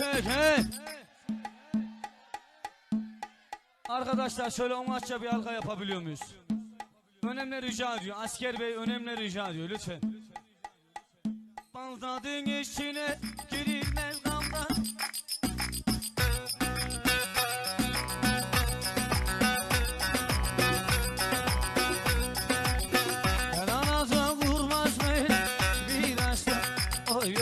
çek. Arkadaşlar şöyle onlaçça bir arka yapabiliyor muyuz? Önemli rica ediyor. Asker Bey önemli rica ediyor lütfen. Balzadın içine girilmez gamda. Her anaza vurmaz mı bir aşka? Oy.